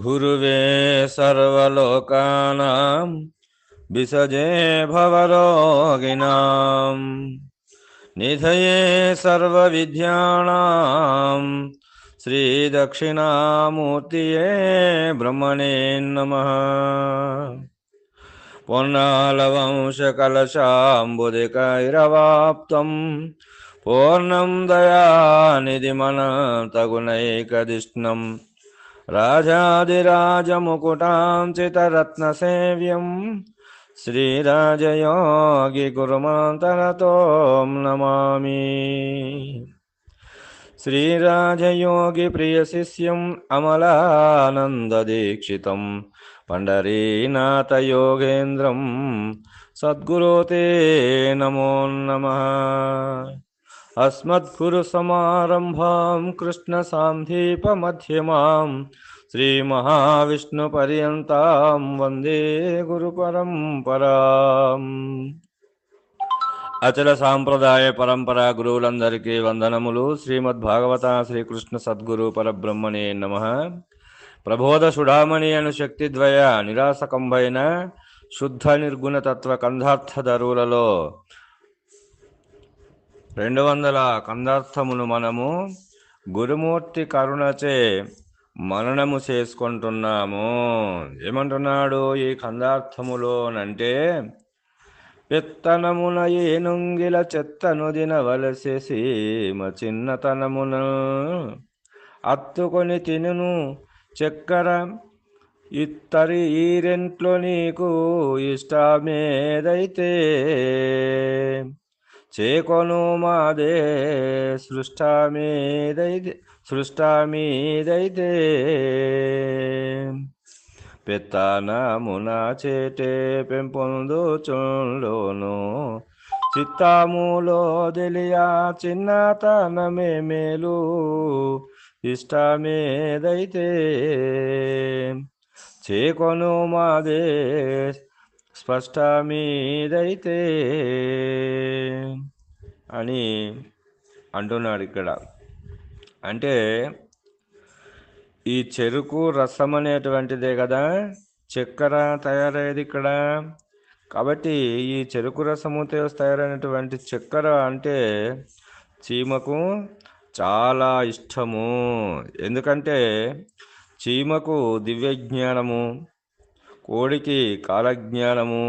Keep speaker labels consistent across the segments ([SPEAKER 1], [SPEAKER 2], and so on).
[SPEAKER 1] गुरुवे सर्वलोकानां विसजे भवरोगिणां निधये सर्वविद्याणां श्रीदक्षिणामूर्तये ब्रह्मणे नमः पुर्णालवंशकलशाम्बुदिकैरवाप्तं पूर्णं दयानिधिमनतगुणैकदिष्णम् राजाधिराजमुकुटां चितरत्नसेव्यम् श्रीराजयोगिगुरुमान्तरतों नमामि। दीक्षित पंडरीनाथ पण्डरीनाथयोगेन्द्रं सद्गुरो ते नमो नमः। अस्मद्गुरुसमारम्भां कृष्णसान्दीपमध्यमाम् శ్రీ నమ అస్మద్గురు వందే గురు అచల సాంప్రదాయ పరంపర గురువులందరికీ వందనములు. శ్రీమద్భాగవత శ్రీకృష్ణ సద్గురు పరబ్రహ్మణే నమ. ప్రబోధ సుడామణి అను శక్తిద్వయ నిరాసకంభైన శుద్ధ నిర్గుణ తత్వ కందార్థ ధరువులలో రెండు వందల కందార్థమును మనము గురుమూర్తి కరుణచే మననము చేసుకుంటున్నాము. ఏమంటున్నాడు ఈ కందార్థములోనంటే పెత్తనమున ఏనుంగిల చెత్తను దినవలసే సీమ చిన్నతనమున అత్తుకొని తినును. చక్కెర ఇత్తరి ఈరెంట్లో నీకు ఇష్టమేదైతే చేకొను మాదే సృష్టమేదైతే సృష్ట మీదైతే పెత్తనమున చేటే పెంపొందుచుండును. చిత్తములో తెలియా చిన్నతనమే మేలు. ఇష్టమేదైతే చేకొను మాదే స్పష్టమీదైతే అని అంటున్నాడు ఇక్కడ. అంటే ఈ చెరుకు రసం అనేటువంటిదే కదా చక్కెర తయారయ్యేది ఇక్కడ. కాబట్టి ఈ చెరుకు రసముతో తయారైనటువంటి చక్కెర అంటే చీమకు చాలా ఇష్టము. ఎందుకంటే చీమకు దివ్య జ్ఞానము కోడికి కాలజ్ఞానము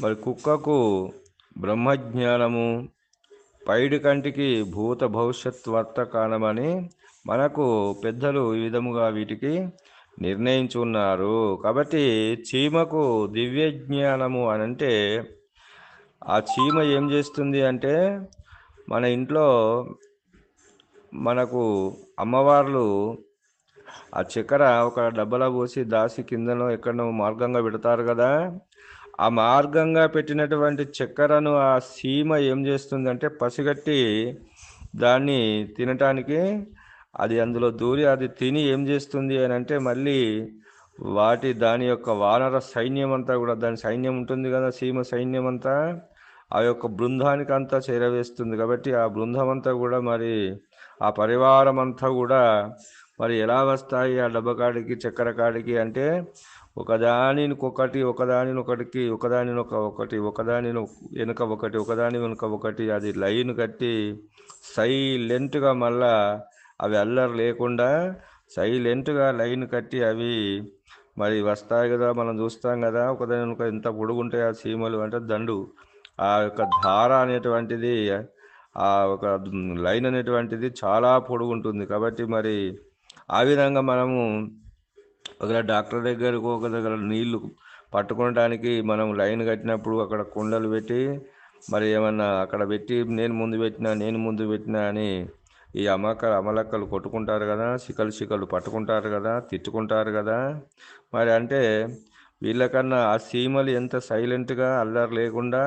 [SPEAKER 1] మరి కుక్కకు బ్రహ్మజ్ఞానము పైడి కంటికి భూత భవిష్యత్ వర్తకాలమని మనకు పెద్దలు ఈ విధముగా వీటికి నిర్ణయించున్నారు. కాబట్టి చీమకు దివ్య జ్ఞానము అని అంటే ఆ చీమ ఏం చేస్తుంది అంటే మన ఇంట్లో మనకు అమ్మవార్లు ఆ చక్కెర ఒక డబ్బలో పోసి దాసి కిందనో ఎక్కడనో మార్గంగా పెడతారు కదా. ఆ మార్గంగా పెట్టినటువంటి చక్కెరను ఆ సీమ ఏం చేస్తుందంటే పసిగట్టి దాన్ని తినటానికి అది అందులో దూరి అది తిని ఏం చేస్తుంది అని అంటే మళ్ళీ వాటి దాని యొక్క వానర సైన్యం అంతా కూడా దాని సైన్యం ఉంటుంది కదా సీమ సైన్యం అంతా ఆ యొక్క బృందానికి అంతా చేరవేస్తుంది. కాబట్టి ఆ బృందం అంతా కూడా మరి ఆ పరివారం అంతా కూడా మరి ఎలా వస్తాయి ఆ డబ్బకాడికి చక్కెర కాడికి అంటే ఒకదానికొకటి ఒకదానినొకటికి ఒకదానినొక ఒకటి ఒకదానిని వెనుక ఒకటి ఒకదాని వెనుక ఒకటి అది లైన్ కట్టి సైలెంట్గా మళ్ళా అవి అల్లరి లేకుండా సైలెంట్గా లైన్ కట్టి అవి మరి వస్తాయి కదా మనం చూస్తాం కదా ఒకదాని వెనుక ఎంత పొడుగుంటాయి ఆ సీమలు అంటే దండు. ఆ యొక్క ధార అనేటువంటిది ఆ ఒక లైన్ అనేటువంటిది చాలా పొడుగుంటుంది. కాబట్టి మరి ఆ విధంగా మనము ఒకవేళ డాక్టర్ దగ్గరకు ఒక దగ్గర నీళ్ళు పట్టుకోవడానికి మనం లైన్ కట్టినప్పుడు అక్కడ కుండలు పెట్టి మరి ఏమన్నా అక్కడ పెట్టి నేను ముందు పెట్టినా నేను ముందు పెట్టినా అని ఈ అమ్మక అమలక్కలు కొట్టుకుంటారు కదా చికలు చికలు పట్టుకుంటారు కదా తిట్టుకుంటారు కదా. మరి అంటే వీళ్ళకన్నా ఆ సీమలు ఎంత సైలెంట్గా అల్లరి లేకుండా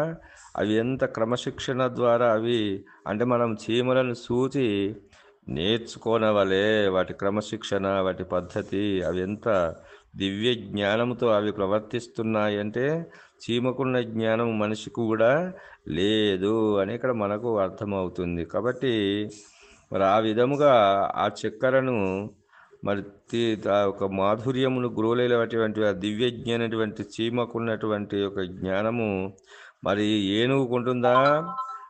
[SPEAKER 1] అవి ఎంత క్రమశిక్షణ ద్వారా అవి అంటే మనం చీమలను సూచి నేర్చుకోనవలే వాటి క్రమశిక్షణ వాటి పద్ధతి అవి ఎంత దివ్య జ్ఞానంతో అవి ప్రవర్తిస్తున్నాయి అంటే చీమకున్న జ్ఞానం మనిషికి కూడా లేదు అని ఇక్కడ మనకు అర్థమవుతుంది. కాబట్టి మరి ఆ విధముగా ఆ చక్కెరను మరి ఒక మాధుర్యమును గురువులైనటువంటి ఆ దివ్యజ్ఞానటువంటి చీమకున్నటువంటి ఒక జ్ఞానము మరి ఏనుగుకుంటుందా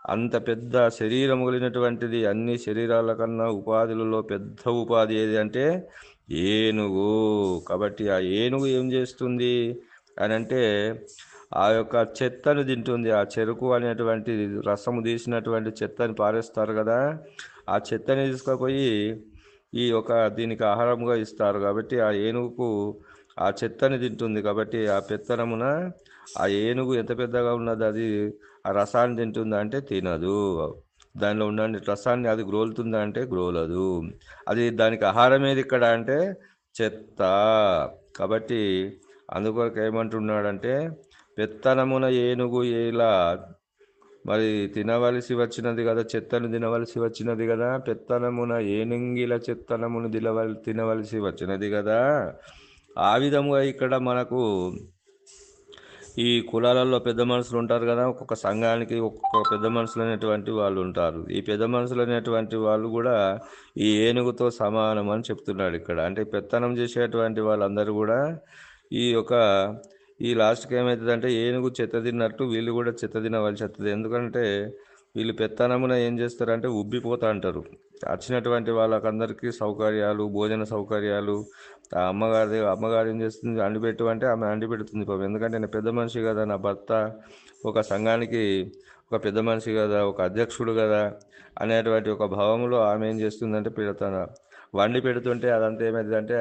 [SPEAKER 1] అంత పెద్ద శరీరము కలిగినటువంటిది అన్ని శరీరాల కన్నా ఉపాధులలో పెద్ద ఉపాధి ఏది అంటే ఏనుగు. కాబట్టి ఆ ఏనుగు ఏం చేస్తుంది అని అంటే ఆ యొక్క చెత్తను తింటుంది. ఆ చెరుకు అనేటువంటి రసము తీసినటువంటి చెత్తని పారేస్తారు కదా. ఆ చెత్తని తీసుకుపోయి ఈ ఒక దీనికి ఆహారంగా ఇస్తారు. కాబట్టి ఆ ఏనుగుకు ఆ చెత్తని తింటుంది. కాబట్టి ఆ పెత్తనమున ఆ ఏనుగు ఎంత పెద్దగా ఉన్నది అది ఆ రసాన్ని తింటుందా అంటే తినదు. దానిలో ఉన్న రసాన్ని అది గ్రోలుతుందా అంటే గ్రోలదు. అది దానికి ఆహారం ఏది ఇక్కడ అంటే చెత్త. కాబట్టి అందుకొరకు ఏమంటున్నాడంటే పెత్తనమున ఏనుగు ఎలా? మరి తినవలసి వచ్చినది కదా చెత్తను తినవలసి వచ్చినది కదా పెత్తనమున ఏనుంగిల చెత్తనమును తినవల్ తినవలసి వచ్చినది కదా. ఆ విధముగా ఇక్కడ మనకు ఈ కులాలలో పెద్ద మనుషులు ఉంటారు కదా ఒక్కొక్క సంఘానికి ఒక్కొక్క పెద్ద మనుషులు అనేటువంటి వాళ్ళు ఉంటారు. ఈ పెద్ద మనుషులు అనేటువంటి వాళ్ళు కూడా ఈ ఏనుగుతో సమానం అని చెప్తున్నాడు ఇక్కడ. అంటే పెత్తనం చేసేటువంటి వాళ్ళందరూ కూడా ఈ యొక్క ఈ లాస్ట్కి ఏమవుతుందంటే ఏనుగు చెత్త తిన్నట్టు వీళ్ళు కూడా చెత్త తినవలసి వస్తుంది. ఎందుకంటే వీళ్ళు పెత్తనమున ఏం చేస్తారంటే ఉబ్బిపోతా అంటారు. వచ్చినటువంటి వాళ్ళకందరికీ సౌకర్యాలు భోజన సౌకర్యాలు ఆ అమ్మగారి అమ్మగారు ఏం చేస్తుంది అండి అంటే ఆమె అండిపెడుతుంది పాపం. ఎందుకంటే నేను పెద్ద మనిషి కదా నా భర్త ఒక సంఘానికి ఒక పెద్ద మనిషి కదా ఒక అధ్యక్షుడు కదా అనేటువంటి ఒక భావంలో ఆమె ఏం చేస్తుందంటే పెడతాను వండి పెడుతుంటే అదంతా ఏమైందంటే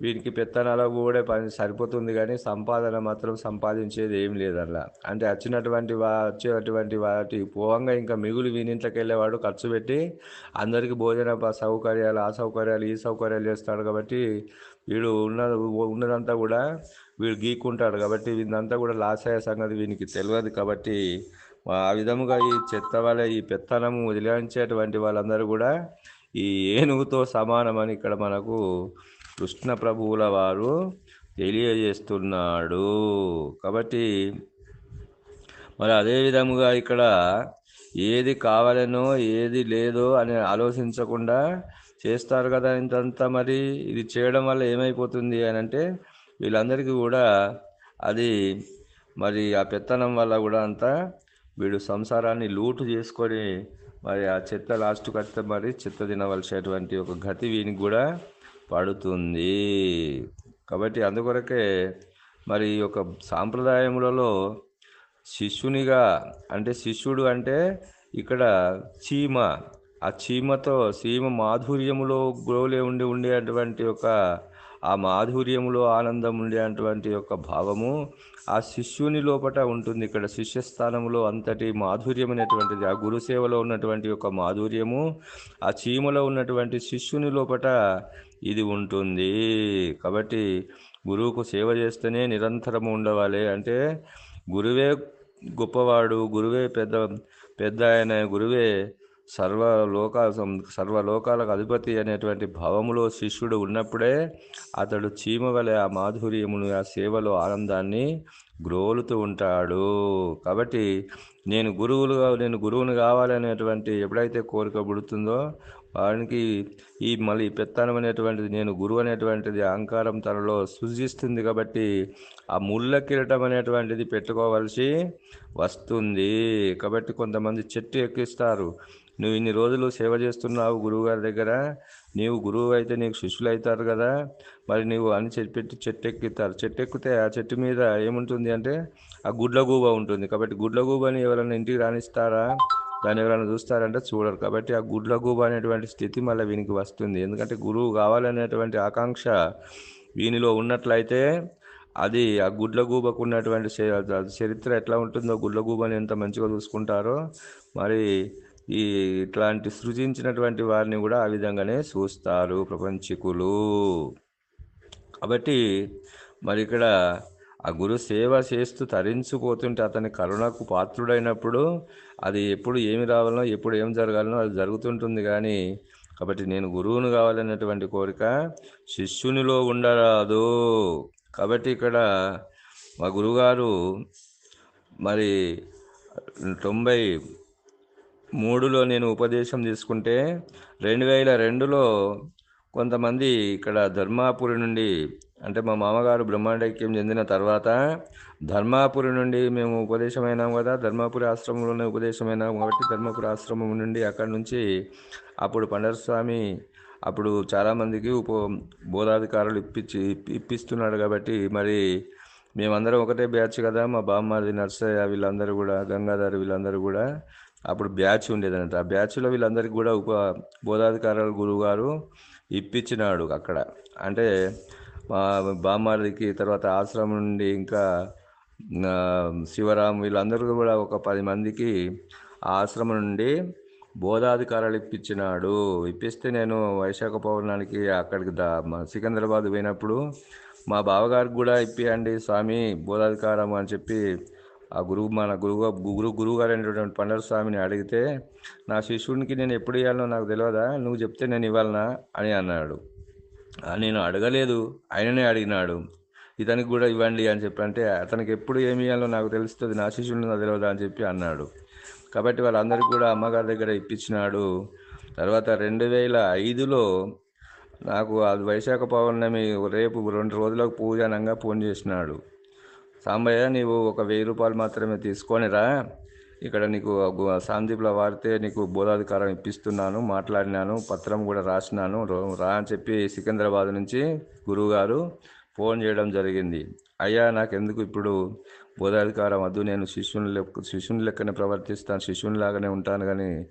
[SPEAKER 1] వీరికి పెత్తనాల కూడా పని సరిపోతుంది కానీ సంపాదన మాత్రం సంపాదించేది ఏం లేదల్లా అంటే వచ్చినటువంటి వా వచ్చేటువంటి వాటి పోవంగా ఇంకా మిగులు వీనింట్లోకి వెళ్ళేవాడు ఖర్చు పెట్టి అందరికీ భోజన ప- సౌకర్యాలు ఆ సౌకర్యాలు ఈ సౌకర్యాలు చేస్తాడు కాబట్టి వీడు ఉన్న ఉన్నదంతా కూడా వీడు గీక్కుంటాడు కాబట్టి వీదంతా కూడా లాస్ అయ్యే సంగతి వీనికి తెలియదు కాబట్టి ఆ విధముగా ఈ చెత్త వల్ల ఈ పెత్తనము వదిలించేటువంటి వాళ్ళందరూ కూడా ఈ ఏనుగుతో సమానమని ఇక్కడ మనకు కృష్ణ ప్రభువుల వారు తెలియజేస్తున్నాడు. కాబట్టి మరి అదే విధముగా ఇక్కడ ఏది కావాలనో ఏది లేదో అని ఆలోచించకుండా చేస్తారు కదా ఇంతంతా మరి. ఇది చేయడం వల్ల ఏమైపోతుంది అని అంటే వీళ్ళందరికీ కూడా అది మరి ఆ పెత్తనం వల్ల కూడా అంతా వీడు సంసారాన్ని లూటు చేసుకొని మరి ఆ చెత్త లాస్ట్ కడితే మరి చెత్త తినవలసినటువంటి ఒక గతి వీనికి కూడా పడుతుంది. కాబట్టి అందుకొరకే మరి ఈ యొక్క సాంప్రదాయములలో శిష్యునిగా అంటే శిష్యుడు అంటే ఇక్కడ చీమ ఆ చీమతో చీమ మాధుర్యములో గోలే ఉండి ఉండేటువంటి ఒక ఆ మాధుర్యములో ఆనందం ఉండేటువంటి యొక్క భావము ఆ శిష్యుని లోపట ఉంటుంది. ఇక్కడ శిష్యస్థానంలో అంతటి మాధుర్యమైనటువంటిది ఆ గురుసేవలో ఉన్నటువంటి యొక్క మాధుర్యము ఆ చీమలో ఉన్నటువంటి శిష్యుని లోపట ఇది ఉంటుంది. కాబట్టి గురువుకు సేవ చేస్తేనే నిరంతరం ఉండవాలి. అంటే గురువే గొప్పవాడు గురువే పెద్ద పెద్ద ఆయన గురువే సర్వలోక సర్వలోకాలకు అధిపతి అనేటువంటి భావములో శిష్యుడు ఉన్నప్పుడే అతడు చీమ వలె ఆ మాధుర్యమును ఆ సేవలో ఆనందాన్ని గ్రోలుతూ ఉంటాడు. కాబట్టి నేను గురువులుగా నేను గురువుని కావాలనేటువంటి ఎప్పుడైతే కోరిక పుడుతుందో వానికి ఈ మళ్ళీ పెత్తనం అనేటువంటిది నేను గురువు అనేటువంటిది అహంకారం తనలో సృజిస్తుంది కాబట్టి ఆ ముళ్ళ కిరటం అనేటువంటిది పెట్టుకోవలసి వస్తుంది. కాబట్టి కొంతమంది చెట్టు ఎక్కిస్తారు. నువ్వు ఇన్ని రోజులు సేవ చేస్తున్నావు గురువుగారి దగ్గర. నీవు గురువు అయితే నీకు శిష్యులు అవుతారు కదా. మరి నీవు అని చెప్పి చెట్టు ఎక్కుతారు. చెట్టు ఎక్కితే ఆ చెట్టు మీద ఏముంటుంది అంటే ఆ గుడ్లగూబ ఉంటుంది. కాబట్టి గుడ్లగూబని ఎవరైనా ఇంటికి రాణిస్తారా దాన్ని ఎవరైనా చూస్తారంటే చూడరు. కాబట్టి ఆ గుడ్లగూబ అనేటువంటి స్థితి మళ్ళీ వీనికి వస్తుంది. ఎందుకంటే గురువు కావాలనేటువంటి ఆకాంక్ష వీనిలో ఉన్నట్లయితే అది ఆ గుడ్లగూబకు ఉన్నటువంటి చరిత్ర ఎట్లా ఉంటుందో గుడ్లగూబని ఎంత మంచిగా చూసుకుంటారో మరి ఈ ఇట్లాంటి సృజించినటువంటి వారిని కూడా ఆ విధంగానే చూస్తారు ప్రపంచికులు. కాబట్టి మరి ఇక్కడ ఆ గురు సేవ చేస్తూ తరించిపోతుంటే అతని కరుణకు పాత్రుడైనప్పుడు అది ఎప్పుడు ఏమి రావాలనో ఎప్పుడు ఏం జరగాలనో అది జరుగుతుంటుంది కానీ కాబట్టి నేను గురువును కావాలనేటువంటి కోరిక శిష్యునిలో ఉండరాదు. కాబట్టి ఇక్కడ మా గురుగారు మరి తొంభై మూడులో నేను ఉపదేశం తీసుకుంటే రెండు వేల రెండులో కొంతమంది ఇక్కడ ధర్మాపురి నుండి అంటే మా మామగారు బ్రహ్మాండైక్యం చెందిన తర్వాత ధర్మాపురి నుండి మేము ఉపదేశమైనాం కదా ధర్మాపురి ఆశ్రమంలోనే ఉపదేశమైనాం కాబట్టి ధర్మాపురి ఆశ్రమం నుండి అక్కడి నుంచి అప్పుడు పండరస్వామి అప్పుడు చాలామందికి ఉప బోధాధికారులు ఇప్పించి ఇప్పిస్తున్నాడు కాబట్టి మరి మేమందరం ఒకటే బ్యాచ్ కదా మా బామ్మది నర్సయ్య వీళ్ళందరూ కూడా గంగాధర్ వీళ్ళందరూ కూడా అప్పుడు బ్యాచ్ ఉండేదన్నట్టు ఆ బ్యాచ్లో వీళ్ళందరికీ కూడా ఉప బోధాధికారులు గురువు గారు ఇప్పించినాడు అక్కడ. అంటే మా బామ్మారిదికి తర్వాత ఆశ్రమం నుండి ఇంకా శివరాం వీళ్ళందరూ కూడా ఒక పది మందికి ఆ ఆశ్రమం నుండి బోధాధికారాలు ఇప్పించినాడు. ఇప్పిస్తే నేను వైశాఖ పౌర్ణానికి అక్కడికి దా సికింద్రాబాద్ పోయినప్పుడు మా బావగారికి కూడా ఇప్పియండి స్వామి బోధాధికారం అని చెప్పి ఆ గురువు మన గురువు గురు గురువు గారు అయినటువంటి పండర స్వామిని అడిగితే నా శిష్యునికి నేను ఎప్పుడు ఇవ్వాలనో నాకు తెలియదా నువ్వు చెప్తే నేను ఇవ్వాలనా? అని అన్నాడు. నేను అడగలేదు. ఆయననే అడిగినాడు. ఇతనికి కూడా ఇవ్వండి అని చెప్పి అంటే అతనికి ఎప్పుడు ఏమి ఇవ్వాలో నాకు తెలుస్తుంది నా శిష్యుని నాకు తెలియదా అని చెప్పి అన్నాడు. కాబట్టి వాళ్ళందరికీ కూడా అమ్మగారి దగ్గర ఇప్పించినాడు. తర్వాత రెండు వేల ఐదులో నాకు అది వైశాఖ పౌర్ణమి రేపు రెండు రోజులకు పూజ అనంగా ఫోన్ చేసినాడు. సాంబయ్య నీవు ఒక వెయ్యి రూపాయలు మాత్రమే తీసుకొని రా. ఇక్కడ నీకు గు- సాందీప్లో నీకు బోధాధికారం ఇప్పిస్తున్నాను మాట్లాడినాను పత్రం కూడా రాసినాను. రో- రా అని చెప్పి సికింద్రాబాద్ నుంచి గురువుగారు ఫోన్ చేయడం జరిగింది. అయ్యా నాకెందుకు ఇప్పుడు బోధాధికారం వద్దు నేను శిష్యుని లెక్క శిష్యుని లెక్కనే ప్రవర్తిస్తాను శిష్యునిలాగానే ఉంటాను కానీ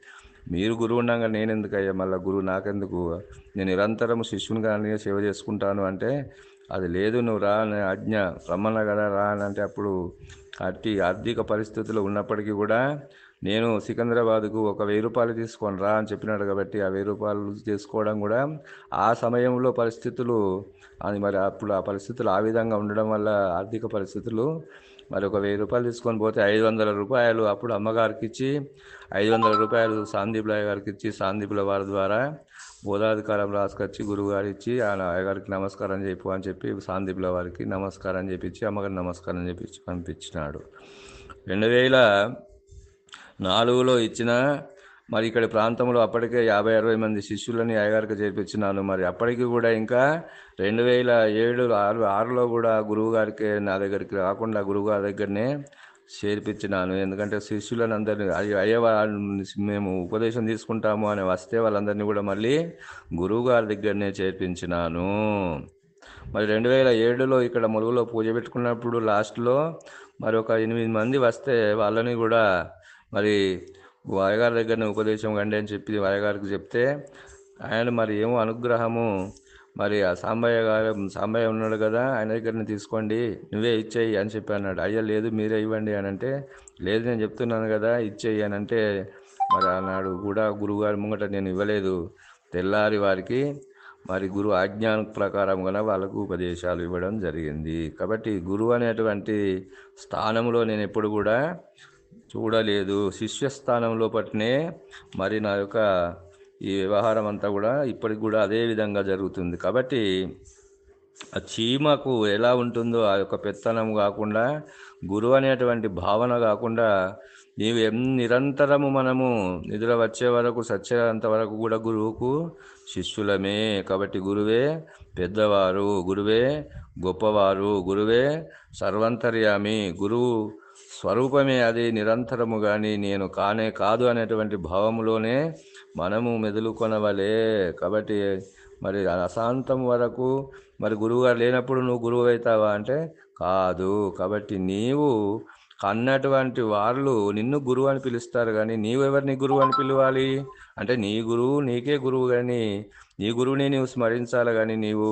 [SPEAKER 1] మీరు గురువు ఉండగా నేను ఎందుకు అయ్యా మళ్ళీ గురువు నాకెందుకు? నేను నిరంతరం శిష్యునిగానే సేవ చేసుకుంటాను అంటే అది లేదు నువ్వు రా అని ఆజ్ఞ. రమ్మన్నా కదా రా అని అంటే అప్పుడు అట్టి ఆర్థిక పరిస్థితులు ఉన్నప్పటికీ కూడా నేను సికింద్రాబాద్కు ఒక వెయ్యి రూపాయలు తీసుకొని రా అని చెప్పినాడు కాబట్టి ఆ వెయ్యి రూపాయలు తీసుకోవడం కూడా ఆ సమయంలో పరిస్థితులు అది మరి అప్పుడు ఆ పరిస్థితులు ఆ విధంగా ఉండడం వల్ల ఆర్థిక పరిస్థితులు మరి ఒక వెయ్యి రూపాయలు తీసుకొని పోతే ఐదు వందల రూపాయలు అప్పుడు అమ్మగారికి ఇచ్చి ఐదు వందల రూపాయలు సాందీపుల గారికి ఇచ్చి సాందీపుల వారి ద్వారా బోధాధికారం రాసుకొచ్చి గురువుగారు ఇచ్చి ఆయన అయ్యగారికి నమస్కారం చెప్పు అని చెప్పి సాందీపుల వారికి నమస్కారం చేపించి అమ్మగారికి నమస్కారం చెప్పించి పంపించినాడు. రెండు వేల నాలుగులో ఇచ్చిన మరి ఇక్కడ ప్రాంతంలో అప్పటికే యాభై అరవై మంది శిష్యులని అయ్యగారికి చేర్పించినాను. మరి అప్పటికి కూడా ఇంకా రెండు వేల ఏడు ఆరు ఆరులో కూడా గురువు గారికి నా దగ్గరికి రాకుండా గురువు గారి దగ్గరనే చేర్పించినాను. ఎందుకంటే శిష్యులను అందరినీ అయ్యే మేము ఉపదేశం తీసుకుంటాము అని వస్తే వాళ్ళందరినీ కూడా మళ్ళీ గురువు గారి దగ్గరనే చేర్పించినాను. మరి రెండు వేల ఏడులో ఇక్కడ ములుగులో పూజ పెట్టుకున్నప్పుడు లాస్ట్లో మరి ఒక ఎనిమిది మంది వస్తే వాళ్ళని కూడా మరి వాయగారి దగ్గరనే ఉపదేశం కండి అని చెప్పి వాయగారికి చెప్తే ఆయన మరి ఏమో అనుగ్రహము. మరి ఆ సాంబయ్య గారు సాంబయ్య ఉన్నాడు కదా ఆయన దగ్గరనే తీసుకోండి. నువ్వే ఇచ్చేయి అని చెప్పి అన్నాడు. అయ్యా లేదు మీరే ఇవ్వండి అని అంటే లేదు నేను చెప్తున్నాను కదా ఇచ్చేయి అని అంటే మరి ఆనాడు కూడా గురువుగారి ముంగట నేను ఇవ్వలేదు. తెల్లారి వారికి మరి గురువు ఆజ్ఞా ప్రకారంగా వాళ్ళకు ఉపదేశాలు ఇవ్వడం జరిగింది. కాబట్టి గురువు అనేటువంటి స్థానంలో నేను ఎప్పుడు కూడా చూడలేదు. శిష్యస్థానంలో పట్టినే మరి నా యొక్క ఈ వ్యవహారం అంతా కూడా ఇప్పటికి కూడా అదే విధంగా జరుగుతుంది. కాబట్టి ఆ చీమకు ఎలా ఉంటుందో ఆ యొక్క పెత్తనం కాకుండా గురువు అనేటువంటి భావన కాకుండా నీవు నిరంతరము మనము నిద్ర వచ్చే వరకు సచ్చేంత వరకు కూడా గురువుకు శిష్యులమే. కాబట్టి గురువే పెద్దవారు గురువే గొప్పవారు గురువే సర్వంతర్యామి. గురువు స్వరూపమే అది నిరంతరము కానీ నేను కానే కాదు అనేటువంటి భావములోనే మనము మెదులుకొనవలే కాబట్టి మరి అశాంతం వరకు మరి గురువుగారు లేనప్పుడు నువ్వు గురువు అవుతావా అంటే కాదు. కాబట్టి నీవు కన్నటువంటి వాళ్ళు నిన్ను గురువు అని పిలుస్తారు కానీ నీవెవరిని గురువు అని పిలవాలి? అంటే నీ గురువు నీకే గురువు కానీ నీ గురువుని నీవు స్మరించాలి కానీ నీవు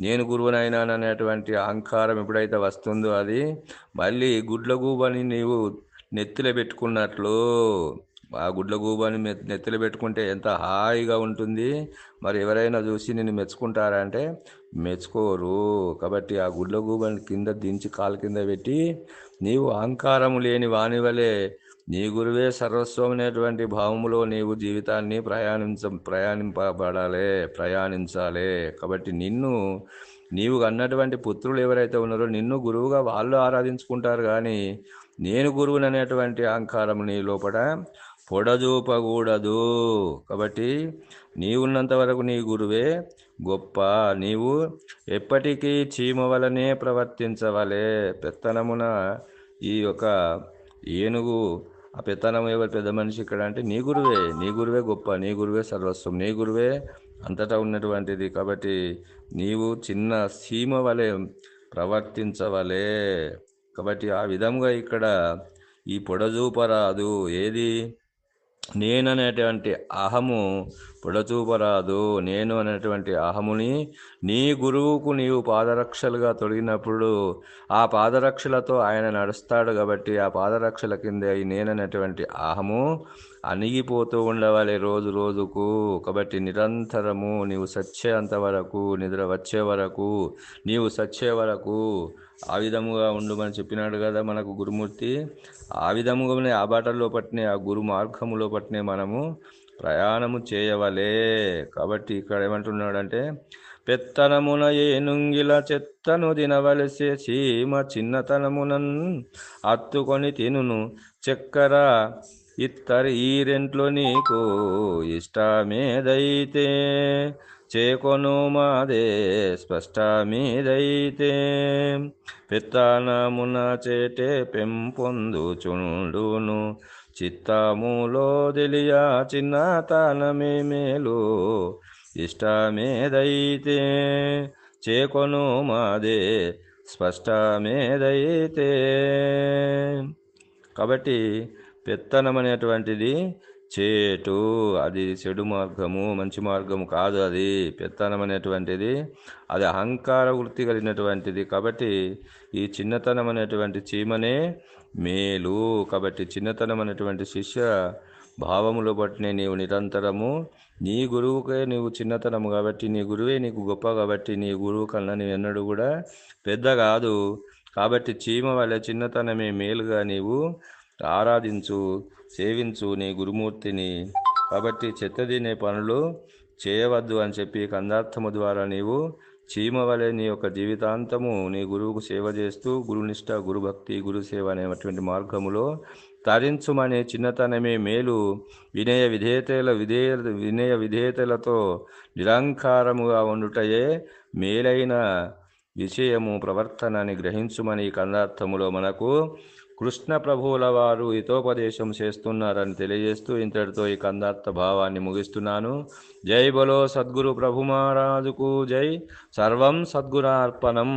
[SPEAKER 1] నేను గురువునైనాననేటువంటి అహంకారం ఎప్పుడైతే వస్తుందో అది మళ్ళీ గుడ్ల గూబని నీవు నెత్తిలో పెట్టుకున్నట్లు ఆ గుడ్ల గూబని నెత్తిలో పెట్టుకుంటే ఎంత హాయిగా ఉంటుంది. మరి ఎవరైనా చూసి నిన్ను మెచ్చుకుంటారా అంటే మెచ్చుకోరు. కాబట్టి ఆ గుడ్ల గూబని కింద దించి కాలు కింద పెట్టి నీవు అహంకారము లేని వానివలే నీ గురువే సర్వస్వమైనటువంటి భావములో నీవు జీవితాన్ని ప్రయాణించ ప్రయాణింపబడాలి ప్రయాణించాలి. కాబట్టి నిన్ను నీవు అన్నటువంటి పుత్రులు ఎవరైతే ఉన్నారో నిన్ను గురువుగా వాళ్ళు ఆరాధించుకుంటారు కానీ నేను గురువుని అనేటువంటి అహంకారం నీ లోపల పొడజూపకూడదు కాబట్టి నీవున్నంత వరకు నీ గురువే గొప్ప. నీవు ఎప్పటికీ చీమ వలనే ప్రవర్తించవలే. పెత్తనమున ఈ యొక్క ఏనుగు ఆ పెత్తనం ఎవరు పెద్ద మనిషి ఇక్కడ అంటే నీ గురువే నీ గురువే గొప్ప నీ గురువే సర్వస్వం నీ గురువే అంతటా ఉన్నటువంటిది కాబట్టి నీవు చిన్న సీమ వలె ప్రవర్తించవలే. కాబట్టి ఆ విధంగా ఇక్కడ ఈ పొడజూపరాదు ఏది? నేననేటువంటి అహము పొడచూపరాదు. నేను అనేటువంటి అహముని నీ గురువుకు నీవు పాదరక్షలుగా తొడిగినప్పుడు ఆ పాదరక్షలతో ఆయన నడుస్తాడు కాబట్టి ఆ పాదరక్షల కింద ఈ నేననేటువంటి అహము అణిగిపోతూ ఉండవాలి రోజు రోజుకు. కాబట్టి నిరంతరము నీవు సచ్చేంత వరకు నిద్ర వచ్చే వరకు నీవు సచ్చే వరకు ఆ విధముగా ఉండమని చెప్పినాడు కదా మనకు గురుమూర్తి. ఆ విధముగానే ఆ బాటల్లో పట్టినే ఆ గురు మార్గములో పట్టినే మనము ప్రయాణము చేయవలే. కాబట్టి ఇక్కడ ఏమంటున్నాడంటే పెత్తనమున ఏనుంగిల చెత్తను తినవలసే చీమ చిన్నతనమునన్ అత్తుకొని తినును. చక్కెర ఇత్తరి ఈ రెంట్లో నీకు ఇష్టమేదైతే చేకొను మాదే స్పష్టమీదైతే పెత్తనమున చేటే పెంపొందుచుండును చిత్తములో తెలియ చిన్నతనమే మేలు ఇష్టమేదైతే. చేకొను మాదే స్పష్టమేదైతే కాబట్టి పెత్తనం అనేటువంటిది చేటు అది చెడు మార్గము మంచి మార్గము కాదు అది. పెత్తనం అనేటువంటిది అది అహంకార వృత్తి కలిగినటువంటిది. కాబట్టి ఈ చిన్నతనం అనేటువంటి చీమనే మేలు. కాబట్టి చిన్నతనం అనేటువంటి శిష్య భావములో బట్టినే నీవు నిరంతరము. నీ గురువుకే నీవు చిన్నతనము కాబట్టి నీ గురువే నీకు గొప్ప కాబట్టి నీ గురువు కన్నా నీవు ఎన్నడూ కూడా పెద్ద కాదు. కాబట్టి చీమ వల్ల చిన్నతనమే మేలుగా నీవు ఆరాధించు. సేవించు నీ గురుమూర్తిని. కాబట్టి చెత్త తినే పనులు చేయవద్దు అని చెప్పి కందార్థము ద్వారా నీవు చీమ వలె నీ యొక్క జీవితాంతము నీ గురువుకు సేవ చేస్తూ గురునిష్ట గురుభక్తి గురుసేవ అనేటువంటి మార్గములో తరించుమనే చిన్నతనమే మేలు. వినయ విధేయతల విధేయ వినయ విధేయతలతో నిరంకారముగా ఉండుటయే మేలైన విషయము ప్రవర్తనని గ్రహించుమని కందార్థములో మనకు కృష్ణ ప్రభువుల వారు హితోపదేశం చేస్తున్నారని తెలియజేస్తూ ఇంతటితో ఈ కందార్థ భావాన్ని ముగిస్తున్నాను. జై బలో సద్గురు ప్రభు మహారాజుకు జై. సర్వం సద్గురార్పణం